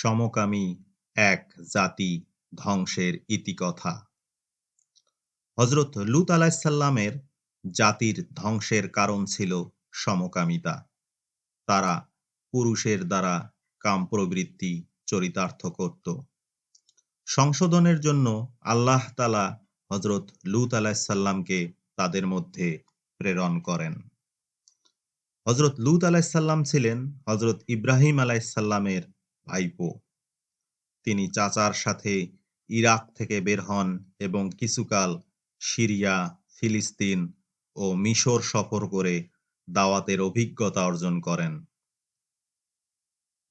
সমকামী এক জাতি ধ্বংসের ইতিকথা। হজরত লুত আলাহিসাল্লামের জাতির ধ্বংসের কারণ ছিল সমকামিতা। তারা পুরুষের দ্বারা কাম প্রবৃত্তি চরিতার্থ করত। সংশোধনের জন্য আল্লাহ তালা হজরত লুত আলাহিসাল্লামকে তাদের মধ্যে প্রেরণ করেন। হজরত লুত আলাহিসাল্লাম ছিলেন হজরত ইব্রাহিম আলাহিসাল্লামের ভাইপো। তিনি চাচার সাথে ইরাক থেকে বের হন এবং কিছুকাল সিরিয়া, ফিলিস্তিন ও মিশর সফর করে দাওয়াতের অভিজ্ঞতা অর্জন করেন।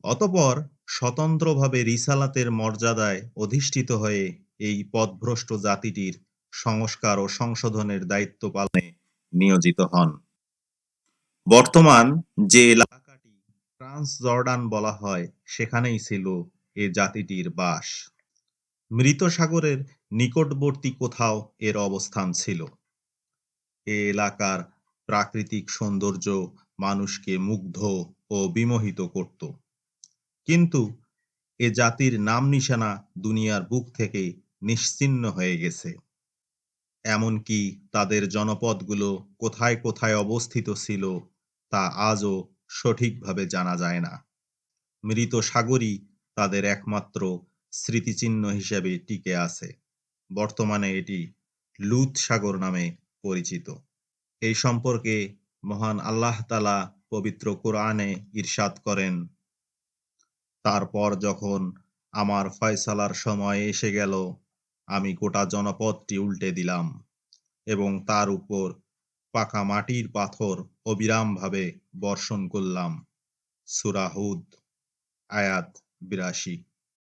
অতপর স্বতন্ত্রভাবে রিসালাতের মর্যাদায় অধিষ্ঠিত হয়ে এই পথভ্রষ্ট জাতিটির সংস্কার ও সংশোধনের দায়িত্ব পালনে নিয়োজিত হন। বর্তমান যে এলাকাটি ট্রান্স জর্ডান বলা হয়, সেখানেই ছিল এ জাতিটির বাস। মৃত সাগরের নিকটবর্তী কোথাও এর অবস্থান ছিল। এ এলাকার প্রাকৃতিক সৌন্দর্য মানুষকে মুগ্ধ ও বিমোহিত করত। কিন্তু এ জাতির নাম নিশানা দুনিয়ার বুক থেকে নিশ্চিহ্ন হয়ে গেছে। এমনকি তাদের জনপদগুলো কোথায় কোথায় অবস্থিত ছিল, তা আজও সঠিকভাবে জানা যায় না। মৃত সাগরই তাদের একমাত্র স্মৃতিচিহ্ন হিসেবে টিকে আছে। বর্তমানে এটি লুত সাগর নামে পরিচিত। এই সম্পর্কে মহান আল্লাহ তালা পবিত্র কোরআনে ইরশাদ করেন, তারপর যখন আমার ফয়সালার সময় এসে গেল, আমি গোটা জনপদটি উল্টে দিলাম এবং তার উপর পাকা মাটির পাথর অবিরামভাবে বর্ষণ করলাম। সুরাহুদ আয়াত বিরাশি।